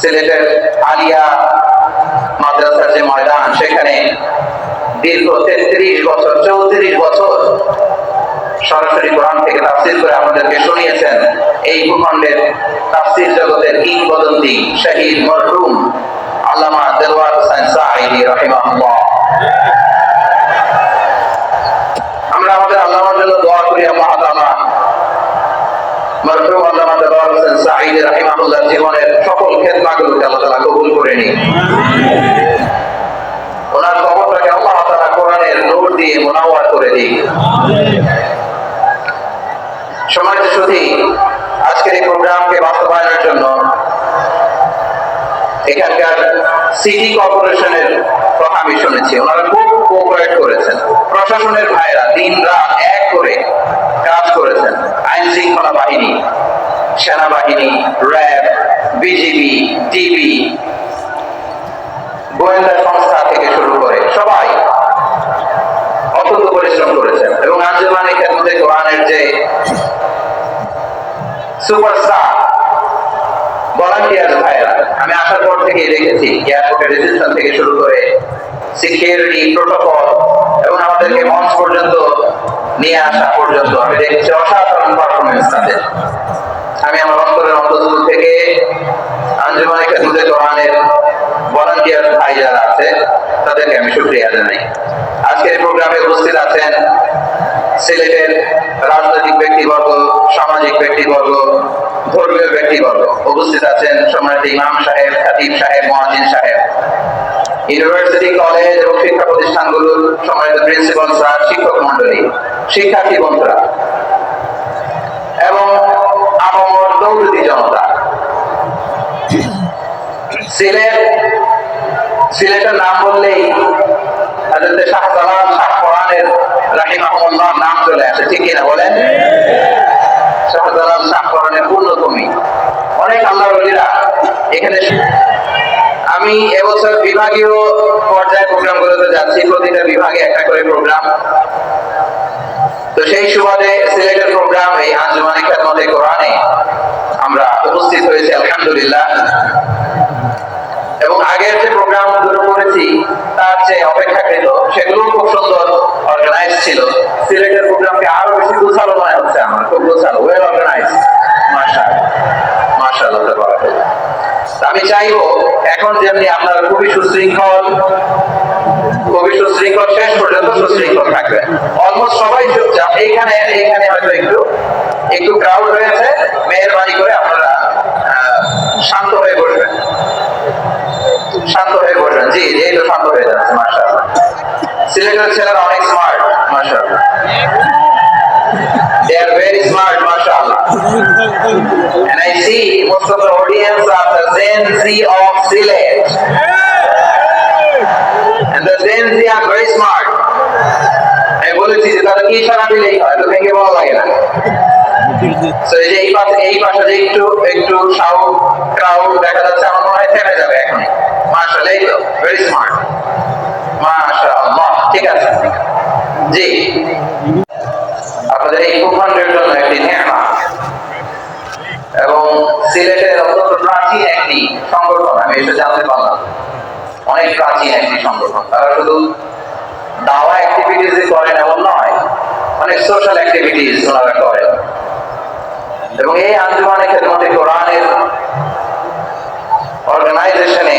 সিলেটের আলিয়া মাদ্রাসার যে ময়দান, সেখানে দীর্ঘ তেত্রিশ বছর, চৌত্রিশ বছর সরাসরি কোরআন থেকে তাফসির করে আমাদেরকে শুনিয়েছেন। এই ভূখণ্ডের তাফসির জগতের কিংবদন্তি শহীদ মরহুম আল্লামা দেলওয়ার হোসেন সাঈদি রহিমাহুল্লাহ। আমরা আমাদের আল্লাহর জন্য দোয়া করি আল্লাহ মরহুম আল্লামা দেলওয়ার হোসেন রহিমাহুল্লাহ জীবনের সকল খেদমাগুলোকে আল্লাহ তাআলা কবুল করে নিন। ওনার কবরটাকে আল্লাহ তাআলা কোরআনের নূর দিয়ে মুনাওয়ার করে দিন। সমাজ শুধু আজকের এই প্রোগ্রামকে বাস্তবায়নের জন্য এখানকার সিটি কর্পোরেশনের কথা আমি শুনেছি। ওনারা খুব কোঅপারেট করেছেন। প্রশাসনের ভাইরা দিন রাত এক করে কাজ করেছেন। আইন শৃঙ্খলা বাহিনী। সেনাবাহিনী, র্যাব, বিজিবি টিবি গোয়েন্দা সংস্থা থেকে শুরু করে সবাই অত্যন্ত পরিশ্রম করেছেন। এবং আঞ্জুমানে খেদমতে কোরআনের যে সুপারস্টার ভলান্টিয়ার ভাইরা? আমি আসার পর থেকে দেখেছি এয়ারপোর্টের রিসেপশন থেকে শুরু করে সিকিউরিটি প্রোটোকল এবং আমাদেরকে মঞ্চ পর্যন্ত নিয়ে আসা পর্যন্ত আমি দেখছি অসাধারণ পারফরমেন্স তাদের। আমি আমার অন্তরের অন্তঃস্থল থেকে আঞ্জুমানে কোরআনের ভলান্টিয়ার ভাই যারা আছে, তাদেরকে আমি শুক্রিয়া জানাই। প্রোগ্রামে উপস্থিত আছেন সিলেটের রাজনৈতিক ব্যক্তিবর্গ, সামাজিক ব্যক্তিবর্গ, ধর্মীয় ব্যক্তিবর্গ। উপস্থিত আছেন সম্মানিত ইমাম সাহেব খাতিব সাহেব, মহাজিন সাহেব। ইউনিভার্সিটি কলেজ এবং শিক্ষা প্রতিষ্ঠানগুলোর সম্মানিত প্রিন্সিপাল স্যার, শিক্ষক মন্ডলী শিক্ষার্থী বন্ধুরা আপামর জনতা। সিলেট, সিলেটের নাম বললেই আমি এবছর বিভাগীয় পর্যায়ে প্রোগ্রাম প্রোগ্রামগুলোতে যাচ্ছি, প্রতিটা বিভাগে একটা করে প্রোগ্রাম। তো সেই সুবাদে সিলেটের প্রোগ্রাম এই আঞ্জুমানে খেদমতে কোরআনে উপস্থিত হয়েছি, আলহামদুলিল্লাহ। এবং আগের যে প্রোগ্রামগুলো করেছি, তার যে অপেক্ষাকৃত সেগুলো খুব সুন্দর অর্গানাইজ ছিল। সিলেটের প্রোগ্রামকে আরও বেশি গোছালো মনে হচ্ছে আমার, খুব গোছালো ওয়েল অর্গানাইজ মার্শাল মার্শাল আমি চাইব, এখন যেমনি আপনারা খুবই সুশৃঙ্খল খুবই সুশৃঙ্খল, শেষ পর্যন্ত সুশৃঙ্খল থাকবে। অলমোস্ট সবাই চুপচাপ, এইখানে এইখানে হয়তো একটু একটু ক্রাউড হয়েছে মেহরবানি করে আপনারা শান্ত হয়ে বসবেন শান্ত হয়ে বসবেন জি এই তো শান্ত হয়ে যাচ্ছে মাশাআল্লাহ সিলেটের ছেলেরা অনেক স্মার্ট মাশাআল্লাহ They are very smart, mashallah. And I see most of the audience are the Gen Z of Silet. And the Gen Z are very smart. আমি বলেছি যে তারা কি সারা দিলেই হয় তো ভেঙে বলা লাগে না এই পাশে এই পাশে একটু একটু সাউন্ড ক্রাউড দেখা যাচ্ছে, আমার মনে হয় থেমে যাবে এখন। মার্শাল এই তো ভেরি স্মার্ট মাশাআল্লাহ, ঠিক আছে। জি। আপনাদের এই ভূখণ্ডের জন্য একটি নেমা এবং সিলেটের অত্যন্ত প্রাচীন একটি সংগঠন, আমি এটা জানতে পারলাম। অনেক প্রাচীন একটি সংগঠন। তারা শুধু দাওয়া অ্যাক্টিভিটিস করেন, এমন নয়। অনেক সোশ্যাল অ্যাক্টিভিটিস ওনারা করেন। এবং এই আঞ্জুমানে খেদমতে কোরআনের অর্গানাইজেশনে